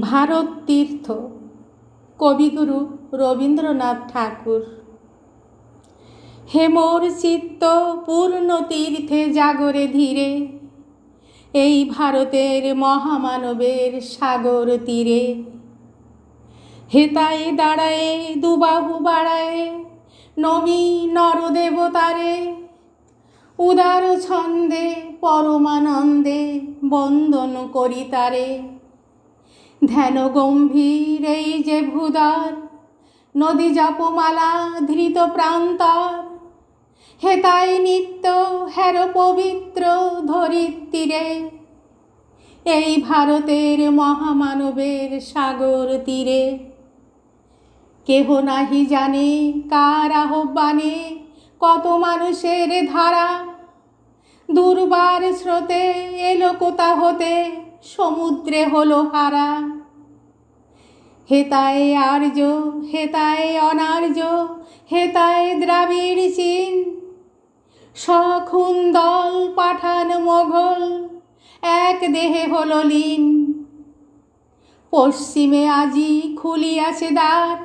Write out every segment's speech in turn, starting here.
ভারত তীর্থ। কবিগুরু রবীন্দ্রনাথ ঠাকুর। হেমর চিত্ত পূর্ণ তীর্থে জাগরে ধীরে, এই ভারতের মহামানবের সাগর তীরে। হেতায় দাঁড়ায়ে, দুবাহু বাড়ায়ে নবী নরদেবতারে, উদার ছন্দে, পরমানন্দে বন্দন করি তারে। ধ্যান গম্ভীর এই যে ভূদার, নদী জপমালা ধৃত প্রান্তর হেতাই নিত্য হের পবিত্র ধরিত্রীরে এই ভারতের মহামানবের সাগর তীরে। কেহ নাহি জানে কার আহ্বানে কত মানুষের ধারা, দুর্বার স্রোতে এলো কোথা হতে সমুদ্রে হলো হারা। হেতায় আর্য, হেতায় অনার্য, হেতায় দ্রাবিড় চীন। সখুন দল পাঠান মোঘল, এক দেহে হলো লীন। পশ্চিমে আজি খুলিয়াছে দ্বার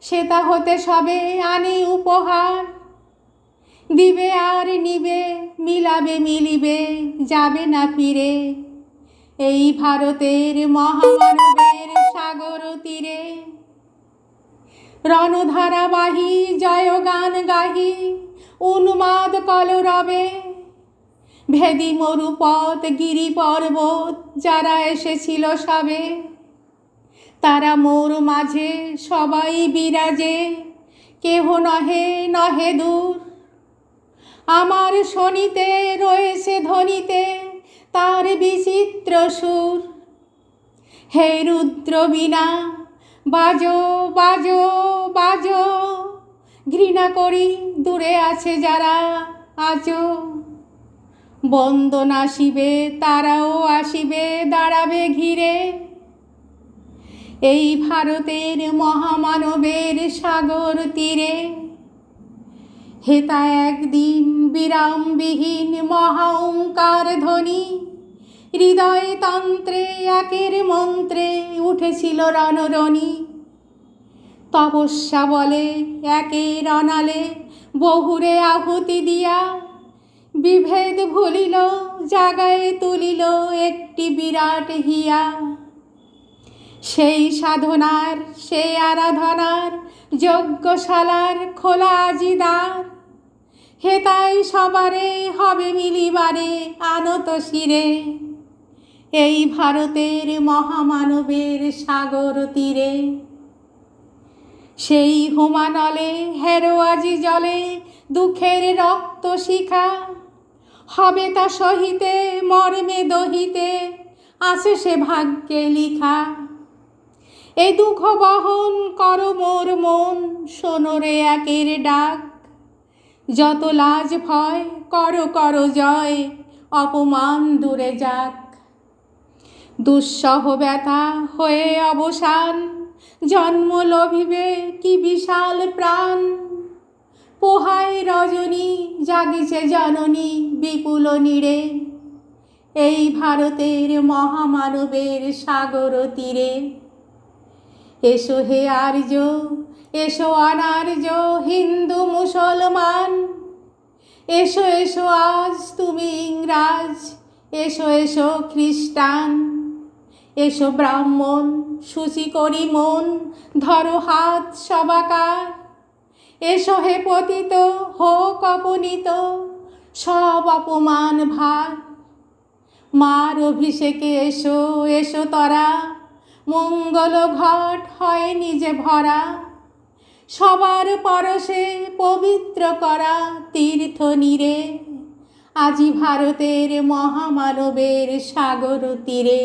সেটা হতে সবে আনি উপহার। দিবে আর নিবে, মিলাবে মিলিবে, যাবে না ফিরে। এই ভারতের মহামানবের সাগর তীরে। রণধারাবাহী জয়গান গাহি উন্মাদ কলরবে। ভেদি মরুপথ, গিরি পর্বত যারা এসেছিল সবে, তারা মোর মাঝে সবাই বিরাজে। কেহ নহে নহে দূর। আমার শনিতে রয়েছে ধ্বনিতে তার বিচিত্র সুর। হে রুদ্র বিনা বাজো বাজো বাজো। ঘৃণা করি, দূরে আছে যারা আজও বন্দন আসিবে তারাও আসিবে, দাঁড়াবে ঘিরে। এই ভারতের মহামানবের সাগর তীরে। হেতা একদিন বিরামবিহীন মহা ধ্বনি। হৃদয় তন্ত্রে, একের মন্ত্রে উঠেছিল রণরণী। তপস্যা বলে, একের রণালে বহুরে আহুতি দিয়া। বিভেদ ভুলিল, জাগায় তুলিল একটি বিরাট হিয়া। সেই সাধনার, সেই আরাধনার, যজ্ঞশালার খোলা আজিদার হেতাই সবারে হবে মিলিবারে আনত শিরে। এই ভারতের মহামানবের সাগর তীরে। সেই হোমানলে হেরোয়াজি জলে দুঃখের রক্ত শিখা। হবে তা সহিতে, মর্মে দহিতে, আছে সে ভাগ্যে লিখা। এ দুঃখ বহন কর মোর মন সোনরে একের ডাক। যত লাজ ভয়, কর কর জয়, অপমান দূরে যাক। দুঃসহ ব্যথা হয়ে অবসান। জন্ম লভিবে কি বিশাল প্রাণ। পোহায় রজনী, জাগিছে জননী বিপুল নীড়ে। এই ভারতের মহামানবের সাগর তীরে। এসো হে আর্য, এসো অনার্য, হিন্দু, মুসলমান। এসো এসো আজ তুমি ইংরাজ। এসো এসো, খ্রিস্টান। এসো, ব্রাহ্মণ, সূচি করি মন, ধরো হাত সবাকার। এসো হে পতিত, হোক অপনীত, সব অপমান ভার। মার অভিষেকে এসো এসো তরা, মঙ্গল ঘট হয় নিজে ভরা। সবার পরশে পবিত্র করা তীর্থ নীরে। আজি ভারতের মহামানবের সাগর তীরে